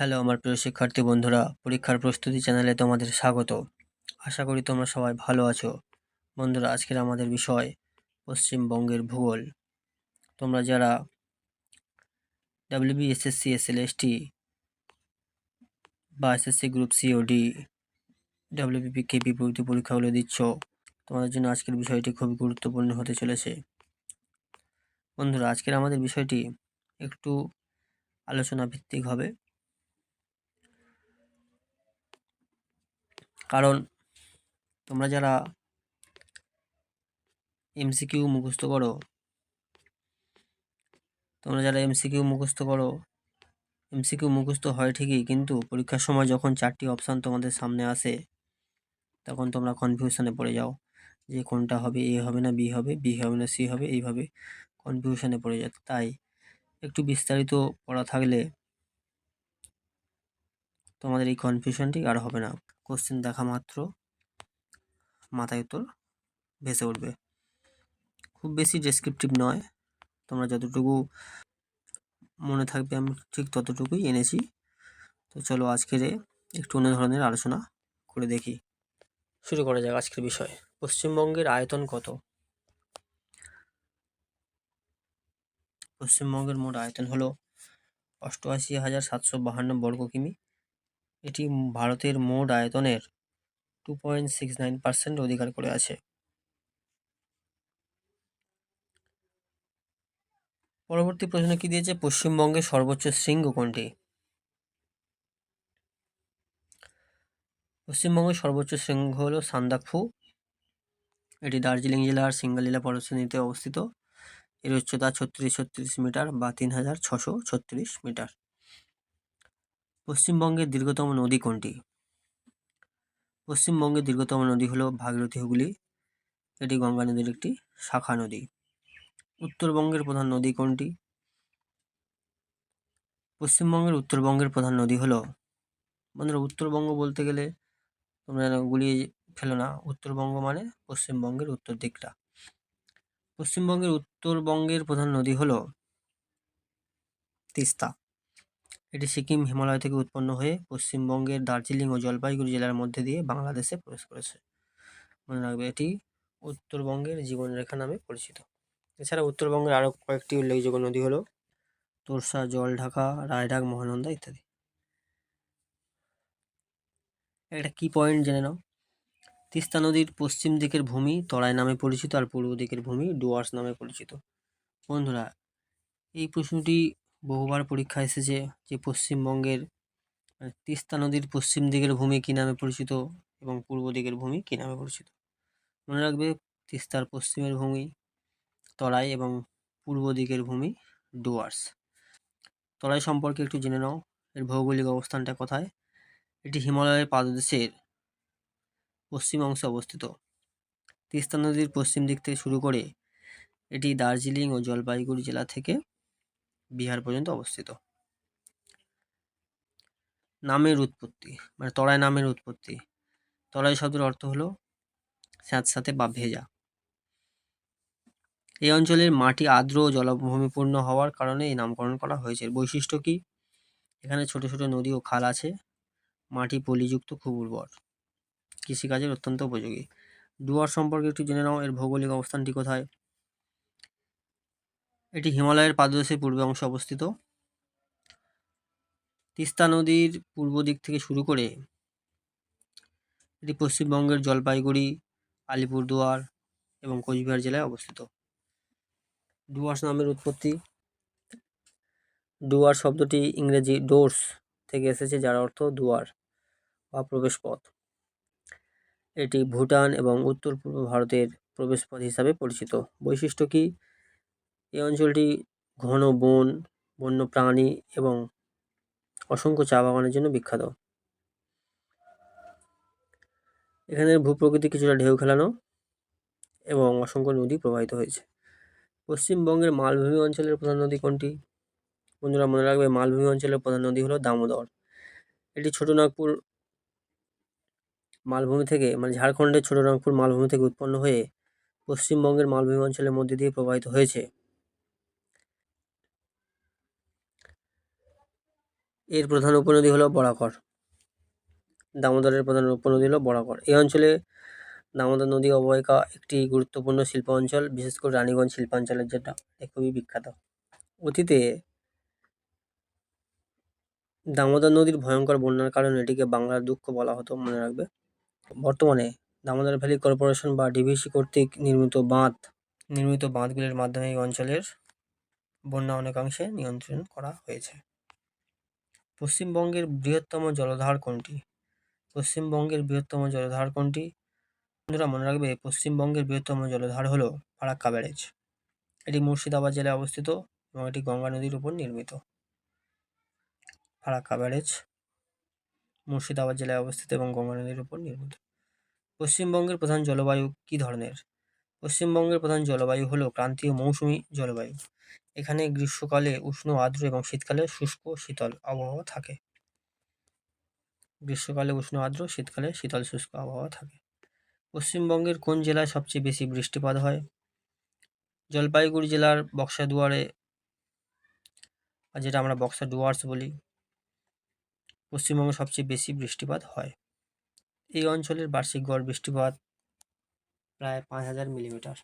Hello আমার প্রিয় শিক্ষার্থী বন্ধুরা, পরীক্ষার প্রস্তুতি চ্যানেলে তোমাদের স্বাগত। আশা করি তোমরা সবাই ভালো আছো। বন্ধুরা, আজকের আমাদের বিষয় পশ্চিমবঙ্গের ভূগোল। তোমরা যারা ডাব্লিউবি এসএসসি এসএলএসটি বা SSC group C or D WBP KP প্রভৃতি পরীক্ষাগুলো দিচ্ছ, তোমাদের জন্য আজকের বিষয়টি খুবই গুরুত্বপূর্ণ হতে চলেছে। বন্ধুরা, আজকের আমাদের বিষয়টি একটু আলোচনা ভিত্তিক হবে। কারণ তোমরা যারা এমসিকিউ মুখস্থ করো, তোমরা যারা এমসিকিউ মুখস্থ করো, এমসিকিউ মুখস্থ হয় ঠিকই, কিন্তু পরীক্ষার সময় যখন চারটি অপশান তোমাদের সামনে আসে, তখন তোমরা কনফিউশনে পড়ে যাও যে কোনটা হবে, এ হবে না, বি হবে বি হবে না, সি হবে, এইভাবে কনফিউশনে পড়ে যায় তাই একটু বিস্তারিত পড়া থাকলে তোমাদের এই কনফিউশনটি আর হবে না। কোশ্চেন দেখা মাত্র। মাথায় উত্তর ভেসে উঠবে। খুব বেশি ডেসক্রিপটিভ নয়। তোমরা যতটুকু মনে থাকবে আমি ঠিক ততটুকুই এনেছি। তো চলো আজকের একটু অন্য ধরনের আলোচনা করে দেখি। শুরু করা যাক আজকের বিষয়। পশ্চিমবঙ্গের আয়তন কত? পশ্চিমবঙ্গের মোট আয়তন হলো অষ্টআশি হাজার সাতশো বাহান্ন বর্গ কিমি। এটি ভারতের মোট আয়তনের two point six nine percent অধিকার করে আছে। পরবর্তী প্রশ্ন কি দিয়েছে? পশ্চিমবঙ্গের সর্বোচ্চ শৃঙ্গ কোনটি? পশ্চিমবঙ্গের সর্বোচ্চ শৃঙ্গ হল সান্দাকফু। এটি দার্জিলিং জেলার সিঙ্গালীলা পর্বতশ্রেণীতে অবস্থিত। এর উচ্চতা ছত্রিশ ছত্রিশ মিটার বা তিন হাজার ছশো ছত্রিশ মিটার। পশ্চিমবঙ্গের দীর্ঘতম নদী কোনটি? পশ্চিমবঙ্গের দীর্ঘতম নদী হলো ভাগীরথী হুগলি। এটি গঙ্গা নদীর একটি শাখা নদী। উত্তরবঙ্গের প্রধান নদী কোনটি? পশ্চিমবঙ্গের উত্তরবঙ্গের প্রধান নদী হলো, বন্ধুরা উত্তরবঙ্গ বলতে গেলে তোমরা গুলিয়ে ফেলো না, উত্তরবঙ্গ মানে পশ্চিমবঙ্গের উত্তর দিকটা। পশ্চিমবঙ্গের উত্তরবঙ্গের প্রধান নদী হলো তিস্তা। এটি সিকিম, হিমালয় থেকে উৎপন্ন হয়ে পশ্চিমবঙ্গের দার্জিলিং ও জলপাইগুড়ি জেলার মধ্যে দিয়ে বাংলাদেশে প্রবেশ করেছে। মনে রাখবে এটি উত্তরবঙ্গের জীবনরেখা নামে পরিচিত। এছাড়া উত্তরবঙ্গের আরও কয়েকটি উল্লেখযোগ্য নদী হলো তোরসা, জলঢাকা রায়ডাক মহানন্দা ইত্যাদি। একটা কি পয়েন্ট জেনে নাও? তিস্তা নদীর পশ্চিম দিকের ভূমি তরাই নামে পরিচিত আর পূর্ব দিকের ভূমি ডুয়ার্স নামে পরিচিত। বন্ধুরা, এই প্রশ্নটি বহুবার পরীক্ষা এসেছে যে পশ্চিমবঙ্গের মানে তিস্তা নদীর পশ্চিম দিকের ভূমি কী নামে পরিচিত এবং পূর্ব দিকের ভূমি কী নামে পরিচিত? মনে রাখবে তিস্তার পশ্চিমের ভূমি তরাই এবং পূর্ব দিকের ভূমি ডুয়ার্স। তরাই সম্পর্কে একটু জেনে নাও, এর ভৌগোলিক অবস্থানটা কোথায়? এটি হিমালয়ের পাদদেশের পশ্চিম অংশে অবস্থিত। তিস্তা নদীর পশ্চিম দিক থেকে শুরু করে এটি দার্জিলিং ও জলপাইগুড়ি জেলা থেকে বিহার পর্যন্ত অবস্থিত। নামের উৎপত্তি মানে তরাই নামের উৎপত্তি। তরাই শব্দের অর্থ হলো স্যাঁতস্যাঁতে বা ভেজা। এই অঞ্চলের মাটি আর্দ্র ও জলভূমিপূর্ণ হওয়ার কারণে এই নামকরণ করা হয়েছে। বৈশিষ্ট্য কি? এখানে ছোট ছোট নদী ও খাল আছে। মাটি পলিযুক্ত, খুব উর্বর। কৃষিকাজের অত্যন্ত উপযোগী। ডুয়ার সম্পর্কে একটু জেনে নাও। এর ভৌগোলিক অবস্থানটি কোথায়? এটি হিমালয়ের পাদদেশের পূর্বে অংশে অবস্থিত। তিস্তা নদীর পূর্ব দিক থেকে শুরু করে এটি পশ্চিমবঙ্গের জলপাইগুড়ি, আলিপুরদুয়ার এবং কোচবিহার জেলায় অবস্থিত। ডুয়ার্স নামের উৎপত্তি। ডুয়ার শব্দটি ইংরেজি ডোর্স থেকে এসেছে, যার অর্থ দুয়ার বা প্রবেশপথ। এটি ভুটান এবং উত্তর পূর্ব ভারতের প্রবেশপথ হিসাবে পরিচিত। বৈশিষ্ট্য কি? এই অঞ্চলটি ঘন বন বন্য প্রাণী এবং অসংখ্য চা বাগানের জন্য বিখ্যাত। এখানে ভূপ্রকৃতি কিছুটা ঢেউ খেলানো এবং অসংখ্য নদী প্রবাহিত হয়েছে। পশ্চিমবঙ্গের মালভূমি অঞ্চলের প্রধান নদী কোনটি? বন্ধুরা, মনে রাখবে মালভূমি অঞ্চলের প্রধান নদী হলো দামোদর। এটি ছোটনাগপুর মালভূমি থেকে মানে ঝাড়খণ্ডের ছোটনাগপুর মালভূমি থেকে উৎপন্ন হয়ে পশ্চিমবঙ্গের মালভূমি অঞ্চলের মধ্যে দিয়ে প্রবাহিত হয়েছে। এর প্রধান উপনদী হলো বরাকর। দামোদরের প্রধান উপনদী হলো বরাকর। এই অঞ্চলে দামোদর নদী অববাহিকা একটি গুরুত্বপূর্ণ শিল্প অঞ্চল বিশেষ করে রানীগঞ্জ শিল্পাঞ্চলের যেটা খুবই বিখ্যাত। অতীতে দামোদর নদীর ভয়ঙ্কর বন্যার কারণে এটিকে বাংলার দুঃখ বলা হতো, মনে রাখবে। বর্তমানে দামোদর ভ্যালি কর্পোরেশন বা ডিভিসি কর্তৃক নির্মিত বাঁধ, নির্মিত বাঁধগুলির মাধ্যমে এই অঞ্চলের বন্যা অনেকাংশে নিয়ন্ত্রণ করা হয়েছে। পশ্চিমবঙ্গের বৃহত্তম জলধার কোনটি? পশ্চিমবঙ্গের বৃহত্তম জলধার কোনটি? বন্ধুরা, মনে রাখবে, পশ্চিমবঙ্গের বৃহত্তম জলধার হলো ফারাক্কা ব্যারেজ। এটি মুর্শিদাবাদ জেলায় অবস্থিত এবং এটি গঙ্গা নদীর উপর নির্মিত। ফারাক্কা ব্যারেজ মুর্শিদাবাদ জেলায় অবস্থিত এবং গঙ্গা নদীর উপর নির্মিত। পশ্চিমবঙ্গের প্রধান জলবায়ু কী ধরনের? পশ্চিমবঙ্গের প্রধান জলবায়ু হলো ক্রান্তীয় মৌসুমী জলবায়ু। এখানে গ্রীষ্মকালে উষ্ণ, আর্দ্র এবং শীতকালে শুষ্ক, শীতল আবহাওয়া থাকে। গ্রীষ্মকালে উষ্ণ, আর্দ্র, শীতকালে শীতল, শুষ্ক আবহাওয়া থাকে। পশ্চিমবঙ্গের কোন জেলায় সবচেয়ে বেশি বৃষ্টিপাত হয়? জলপাইগুড়ি জেলার বক্সাদুয়ারে আর যেটা আমরা বক্সা ডুয়ার্স বলি, পশ্চিমবঙ্গে সবচেয়ে বেশি বৃষ্টিপাত হয়। এই অঞ্চলের বার্ষিক গড় বৃষ্টিপাত প্রায় পাঁচ হাজার মিলিমিটার।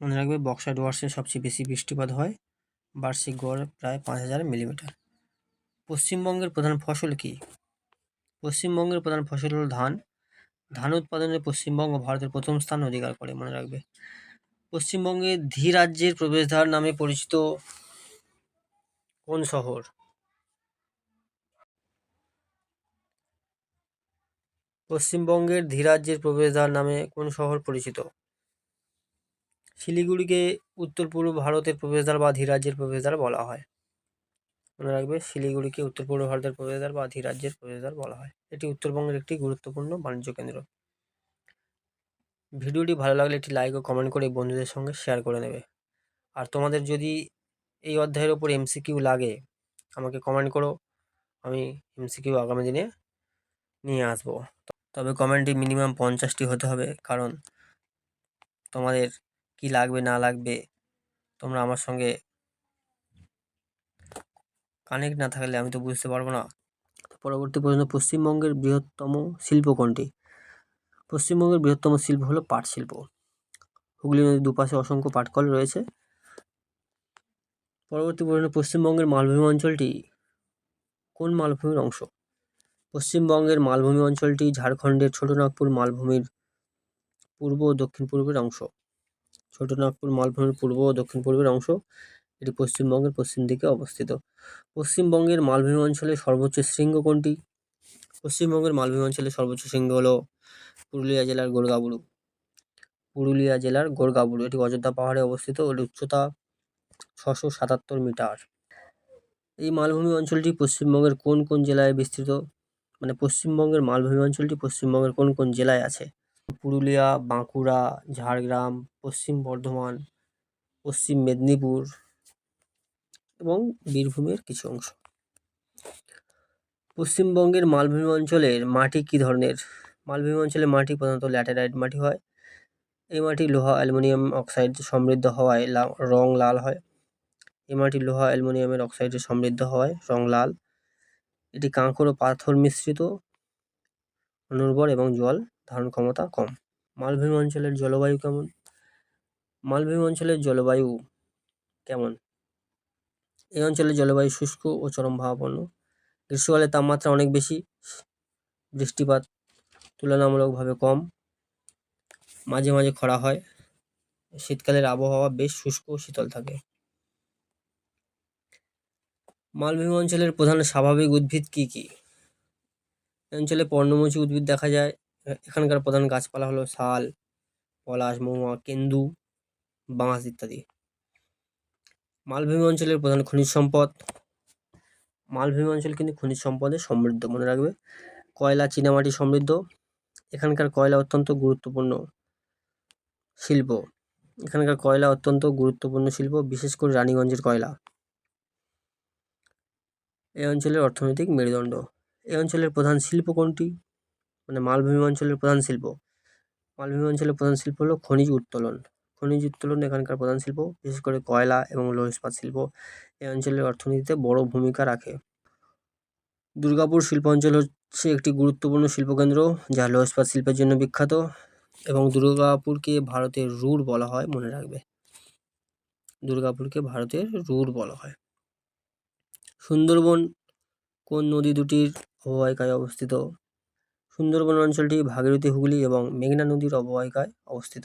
মনে রাখবে, বক্সা ডুয়ার্সে সবচেয়ে বেশি বৃষ্টিপাত হয়। বার্ষিক গড় প্রায় পাঁচ হাজার মিলিমিটার। পশ্চিমবঙ্গের প্রধান ফসল কী? পশ্চিমবঙ্গের প্রধান ফসল হল ধান। ধান উৎপাদনে পশ্চিমবঙ্গ ভারতের প্রথম স্থান অধিকার করে, মনে রাখবে। পশ্চিমবঙ্গে ধী রাজ্যের প্রবেশদ্বার নামে পরিচিত কোন শহর? পশ্চিমবঙ্গের ধীরাজ্যের প্রবেশদ্বার নামে কোন শহর পরিচিত? শিলিগুড়িকে উত্তর পূর্ব ভারতের প্রবেশদ্বার বা ধীরাজ্যের প্রবেশদ্বার বলা হয়। মনে রাখবে, শিলিগুড়িকে উত্তর পূর্ব ভারতের প্রবেশদ্বার বা ধীরাজ্যের প্রবেশদ্বার বলা হয়। এটি উত্তরবঙ্গের একটি গুরুত্বপূর্ণ বাণিজ্য কেন্দ্র। ভিডিওটি ভালো লাগলে একটি লাইক ও কমেন্ট করে বন্ধুদের সঙ্গে শেয়ার করে নেবে। আর তোমাদের যদি এই অধ্যায়ের ওপর এমসিকিউ লাগে, আমাকে কমেন্ট করো। আমি এমসিকিউ আগামী দিনে নিয়ে আসব। তবে কমেন্টটি মিনিমাম পঞ্চাশটি হতে হবে, কারণ তোমাদের কি লাগবে, না লাগবে, তোমরা আমার সঙ্গে কানেক্ট না থাকলে আমি তো বুঝতে পারব না। পরবর্তী প্রশ্ন, পশ্চিমবঙ্গের বৃহত্তম শিল্প কোনটি? পশ্চিমবঙ্গের বৃহত্তম শিল্প হলো পাট শিল্প। হুগলি নদীর দুপাশে অসংখ্য পাটকল রয়েছে। পরবর্তী প্রশ্ন, পশ্চিমবঙ্গের মালভূমি অঞ্চলটি কোন মালভূমির অংশ? পশ্চিমবঙ্গের মালভূমি অঞ্চলটি ঝাড়খণ্ডের ছোটনাগপুর মালভূমির পূর্ব ও দক্ষিণ পূর্বের অংশ। ছোটনাগপুর মালভূমির পূর্ব ও দক্ষিণ পূর্বের অংশ, এটি পশ্চিমবঙ্গের পশ্চিম দিকে অবস্থিত। পশ্চিমবঙ্গের মালভূমি অঞ্চলের সর্বোচ্চ শৃঙ্গ কোনটি? পশ্চিমবঙ্গের মালভূমি অঞ্চলের সর্বোচ্চ শৃঙ্গ হলো পুরুলিয়া জেলার গোরগাবুরু পুরুলিয়া জেলার গোরগাবুরু এটি অযোধ্যা পাহাড়ে অবস্থিত এর উচ্চতা ছশো সাতাত্তর মিটার। এই মালভূমি অঞ্চলটি পশ্চিমবঙ্গের কোন কোন জেলায় বিস্তৃত? মানে পশ্চিমবঙ্গের মালভূমি অঞ্চলটি পশ্চিমবঙ্গের কোন কোন জেলায় আছে? পুরুলিয়া, বাঁকুড়া, ঝাড়গ্রাম, পশ্চিম বর্ধমান, পশ্চিম মেদিনীপুর এবং বীরভূমের কিছু অংশ। পশ্চিমবঙ্গের মালভূমি অঞ্চলের মাটি কী ধরনের? মালভূমি অঞ্চলের মাটি প্রধানত ল্যাটেরাইট মাটি হয়। এই মাটি লোহা, অ্যালুমিনিয়াম অক্সাইড সমৃদ্ধ হওয়ায় রং লাল হয়। এই মাটি লোহা, অ্যালুমিনিয়ামের অক্সাইডে সমৃদ্ধ হওয়ায় রং লাল। এটি কাঁকর ও পাথর মিশ্রিত, অনুর্বর এবং জল ধারণ ক্ষমতা কম। মালভূমি অঞ্চলের জলবায়ু কেমন? মালভূমি অঞ্চলের জলবায়ু কেমন? এই অঞ্চলের জলবায়ু শুষ্ক ও চরম ভাবাপন্ন। গ্রীষ্মকালে তাপমাত্রা অনেক বেশি, বৃষ্টিপাত তুলনামূলকভাবে কম। মাঝে মাঝে খরা হয়। শীতকালের আবহাওয়া বেশ শুষ্ক ও শীতল থাকে। মালভূমি অঞ্চলের প্রধান স্বাভাবিক উদ্ভিদ কী কী? অঞ্চলে পর্ণমোচী উদ্ভিদ দেখা যায়। এখানকার প্রধান গাছপালা হলো শাল, পলাশ, মহুয়া, কেন্দু, বাঁশ ইত্যাদি। মালভূমি অঞ্চলের প্রধান খনিজ সম্পদ। মালভূমি অঞ্চল কিন্তু খনিজ সম্পদে সমৃদ্ধ, মনে রাখবে। কয়লা, চীনামাটি সমৃদ্ধ। এখানকার কয়লা অত্যন্ত গুরুত্বপূর্ণ শিল্প। এখানকার কয়লা অত্যন্ত গুরুত্বপূর্ণ শিল্প, বিশেষ করে রানীগঞ্জের কয়লা। এই অঞ্চলের অর্থনৈতিক মেরুদণ্ড। এই অঞ্চলের প্রধান শিল্প কোনটি? মানে মালভূমি অঞ্চলের প্রধান শিল্প। মালভূমি অঞ্চলের প্রধান শিল্প হলো খনিজ উত্তোলন। খনিজ উত্তোলন এখানকার প্রধান শিল্প, বিশেষ করে কয়লা এবং লৌহ ইস্পাত শিল্প। এই অঞ্চলের অর্থনীতিতে বড় ভূমিকা রাখে। দুর্গাপুর শিল্প অঞ্চল হচ্ছে একটি গুরুত্বপূর্ণ শিল্পকেন্দ্র, যা লৌহ ইস্পাত শিল্পের জন্য বিখ্যাত এবং দুর্গাপুরকে ভারতের রুর বলা হয় মনে রাখবে। দুর্গাপুরকে ভারতের রুর বলা হয়। সুন্দরবন কোন নদী দুটির অববাহিকায় অবস্থিত সুন্দরবন অঞ্চলটি ভাগীরথী হুগলি এবং মেঘনা নদীর অববাহিকায় অবস্থিত।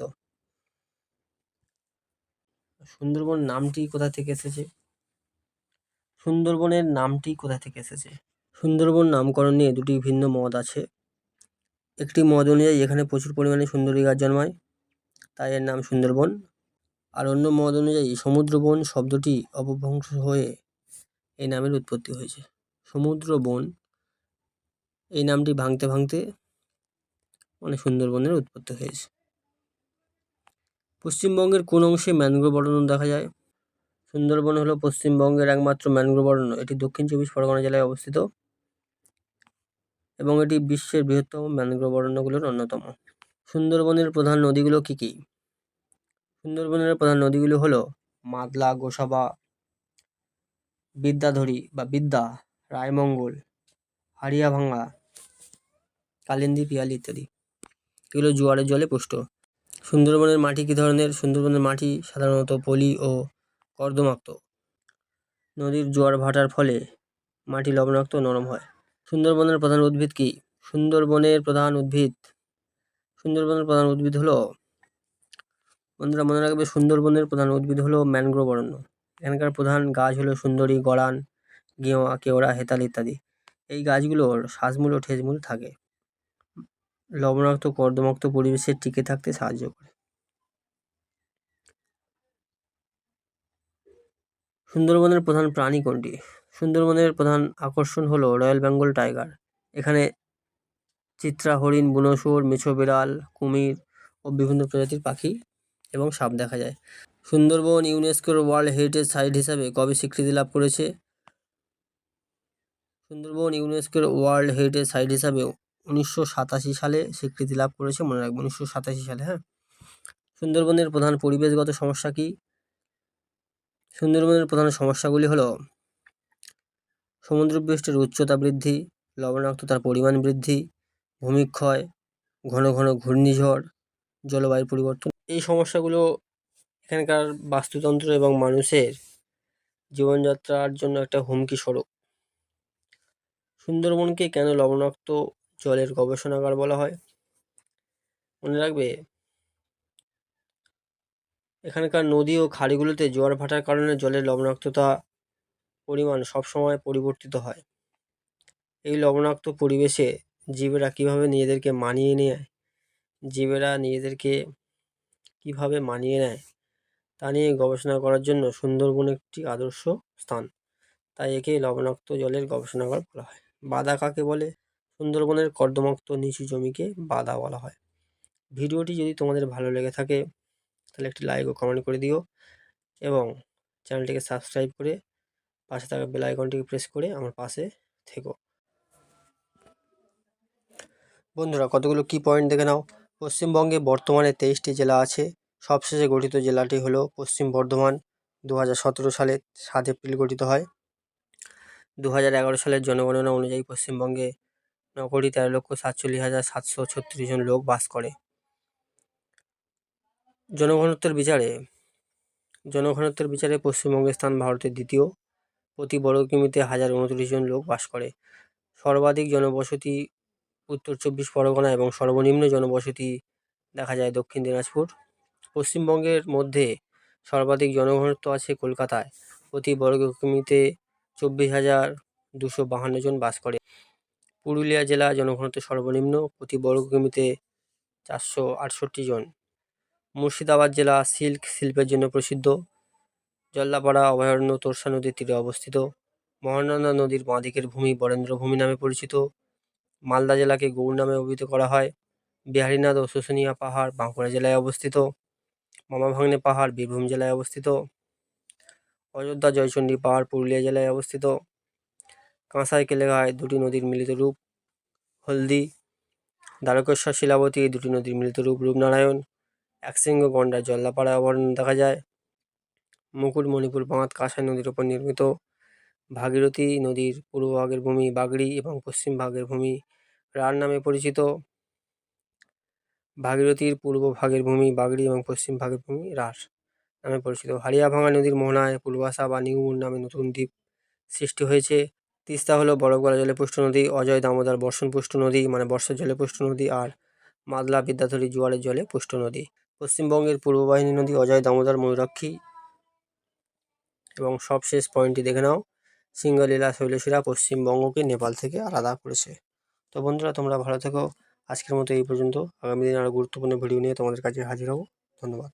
সুন্দরবন নামটি কোথা থেকে এসেছে? সুন্দরবনের নামটি কোথা থেকে এসেছে? সুন্দরবন নামকরণ নিয়ে দুটি ভিন্ন মত আছে। একটি মত অনুযায়ী এখানে প্রচুর পরিমাণে সুন্দরী গাছ জন্মায়, তাই এর নাম সুন্দরবন। আর অন্য মত অনুযায়ী সমুদ্রবন শব্দটি অপভ্রংশ হয়ে এই নামের উৎপত্তি হয়েছে। সমুদ্র বন এই নামটি ভাঙতে ভাঙতে মানে সুন্দরবনের উৎপত্তি হয়েছে। পশ্চিমবঙ্গের কোন অংশে ম্যানগ্রোভ অরণ্য দেখা যায়? সুন্দরবন হলো পশ্চিমবঙ্গের একমাত্র ম্যানগ্রোভ অরণ্য এটি দক্ষিণ চব্বিশ পরগনা জেলায় অবস্থিত এবং এটি বিশ্বের বৃহত্তম ম্যানগ্রোভ অরণ্যগুলোর অন্যতম। সুন্দরবনের প্রধান নদীগুলো কী কী? সুন্দরবনের প্রধান নদীগুলো হলো মাদলা, গোসাবা, বিদ্যাধরী বা বিদ্যা, রায়মঙ্গল হাড়িয়াভাঙ্গা কালিন্দী, পিয়ালি ইত্যাদি। এগুলো জোয়ারের জলে পুষ্ট। সুন্দরবনের মাটি কী ধরনের? সুন্দরবনের মাটি সাধারণত পলি ও কর্দমাক্ত। নদীর জোয়ার ভাটার ফলে মাটি লবণাক্ত নরম হয়। সুন্দরবনের প্রধান উদ্ভিদ কী? সুন্দরবনের প্রধান উদ্ভিদ। সুন্দরবনের প্রধান উদ্ভিদ হলো, বন্ধুরা মনে রাখবে, সুন্দরবনের প্রধান উদ্ভিদ হলো ম্যানগ্রোভ অরণ্য। এখানকার প্রধান গাছ হলো সুন্দরী, গড়ান, গেওয়া, কেওড়া, হেতাল ইত্যাদি। এই গাছগুলোর শ্বাসমূল ও ঠেসমূল থাকে। লবণাক্ত, কর্দমাক্ত পরিবেশে টিকে থাকতে সাহায্য করে। সুন্দরবনের প্রধান প্রাণী কোনটি? সুন্দরবনের প্রধান আকর্ষণ হলো রয়্যাল বেঙ্গল টাইগার। এখানে চিত্রা হরিণ বুনো শুয়োর মেছো বিড়াল, কুমির ও বিভিন্ন প্রজাতির পাখি এবং সাপ দেখা যায়। সুন্দরবন ইউনেস্কোর ওয়ার্ল্ড হেরিটেজ সাইট হিসাবে কবে স্বীকৃতি লাভ করেছে। সুন্দরবন ইউনেস্কোর ওয়ার্ল্ড হেরিটেজ সাইট হিসাবে উনিশশো সাতাশি সালে স্বীকৃতি লাভ করেছে, মনে রাখবেন উনিশশো সালে হ্যাঁ? সুন্দরবনের প্রধান পরিবেশগত সমস্যা কী? সুন্দরবনের প্রধান সমস্যাগুলি হলো সমুদ্রপৃষ্ঠের উচ্চতা বৃদ্ধি, লবণাক্ততার পরিমাণ বৃদ্ধি ভূমিক্ষয় ঘন ঘন ঘূর্ণিঝড়, জলবায়ু পরিবর্তন। এই সমস্যাগুলো এখানকার বাস্তুতন্ত্র এবং মানুষের জীবনযাত্রার জন্য একটা হুমকি স্বরূপ। সুন্দরবনকে কেন লবণাক্ত জলের গবেষণাগার বলা হয়? মনে রাখবে, এখানকার নদী ও খাড়িগুলোতে জোয়ার ভাটার কারণে জলের লবণাক্ততা পরিমাণ সবসময় পরিবর্তিত হয়। এই লবণাক্ত পরিবেশে জীবেরা কীভাবে নিজেদেরকে মানিয়ে নেয়, জীবেরা নিজেদেরকে কীভাবে মানিয়ে নেয়, তা নিয়ে গবেষণা করার জন্য সুন্দরবন একটি আদর্শ স্থান। তাই একে লবণাক্ত জলের গবেষণাগার বলা হয়। বাদা কাকে বলে? সুন্দরবনের কর্দমাক্ত নিচু জমিকে বাদা বলা হয়। ভিডিওটি যদি তোমাদের ভালো লেগে থাকে, তাহলে একটি লাইক ও কমেন্ট করে দিও এবং চ্যানেলটিকে সাবস্ক্রাইব করে পাশে থাকা বেল আইকনটিকে প্রেস করে আমার পাশে থেকো। বন্ধুরা, কতগুলো কি পয়েন্ট দেখে নাও। পশ্চিমবঙ্গে বর্তমানে তেইশটি জেলা আছে। সবশেষে গঠিত জেলাটি হলো পশ্চিম বর্ধমান। দু হাজার সতেরো সালে সাত এপ্রিল গঠিত হয়। দু হাজার এগারো সালের জনগণনা অনুযায়ী পশ্চিমবঙ্গে ন কোটি তেরো লক্ষ সাতচল্লিশ হাজার সাতশো ছত্রিশ জন লোক বাস করে। জনঘনত্বের বিচারে জনঘনত্বের বিচারে পশ্চিমবঙ্গের স্থান ভারতের দ্বিতীয়। প্রতি বর্গ কিমিতে হাজার উনত্রিশ জন লোক বাস করে। সর্বাধিক জনবসতি উত্তর চব্বিশ পরগনা এবং সর্বনিম্ন জনবসতি দেখা যায় দক্ষিণ দিনাজপুর। পশ্চিমবঙ্গের মধ্যে সর্বাধিক জনঘনত্ব আছে কলকাতায়। প্রতি বর্গ কিমিতে চব্বিশ হাজার দুশো বাহান্ন জন বাস করে। পুরুলিয়া জেলা জনঘনত্ব সর্বনিম্ন প্রতি বর্গ কিমিতে চারশো আটষট্টি জন। মুর্শিদাবাদ জেলা সিল্ক শিল্পের জন্য প্রসিদ্ধ। জল্লাপাড়া, অভয়ারণ্য, তোরসা নদীর তীরে অবস্থিত। মহানন্দা নদীর বাঁদিকের ভূমি বরেন্দ্র ভূমি নামে পরিচিত। মালদা জেলাকে গৌড় নামে অভিহিত করা হয়। বিহারীনাথ ও শুশুনিয়া পাহাড় বাঁকুড়া জেলায় অবস্থিত। মামাভাগ্নে পাহাড় বীরভূম জেলায় অবস্থিত। অযোধ্যা, জয়চণ্ডী, পাহাড়, পুরুলিয়া জেলায় অবস্থিত। কাঁসাই কেলেঘায় দুটি নদীর মিলিত রূপ। হলদি, দ্বারকেশ্বর শিলাবতী, দুটি নদীর মিলিত রূপ। রূপনারায়ণ, একশৃঙ্গ গন্ডার জল্লাপাড়া অভয়ারণ্য দেখা যায়। মুকুটমণিপুর বাঁধ, কাঁসাই নদীর ওপর নির্মিত। ভাগীরথী নদীর পূর্ব ভাগের ভূমি বাগড়ি এবং পশ্চিম ভাগের ভূমি রার নামে পরিচিত। ভাগীরথীর পূর্ব ভাগের ভূমি বাগড়ি এবং পশ্চিম ভাগের ভূমি রাস নামে পরিচিত। হারিয়াভাঙা নদীর মোহনায় পূর্বাশা বা নিউমুর নামে নতুন দ্বীপ সৃষ্টি হয়েছে। তিস্তা হলো বরফ গলা জলে পুষ্ট নদী, অজয় দামোদর বর্ষণ পুষ্ট নদী মানে বর্ষার জলে পুষ্ট নদী আর মাদলা বিদ্যাধরী জোয়ারের জলে পুষ্ট নদী। পশ্চিমবঙ্গের পূর্ব বাহিনী নদী, অজয় দামোদর ময়ূরাক্ষী এবং সবশেষ পয়েন্টটি দেখে নাও। সিঙ্গলীলা শৈলশিরা পশ্চিমবঙ্গকে নেপাল থেকে আলাদা করেছে। তো বন্ধুরা, তোমরা ভালো থেকো। আজকের মতো এই পর্যন্ত। আগামী দিন আরও গুরুত্বপূর্ণ ভিডিও নিয়ে তোমাদের কাছে হাজির হব। ধন্যবাদ।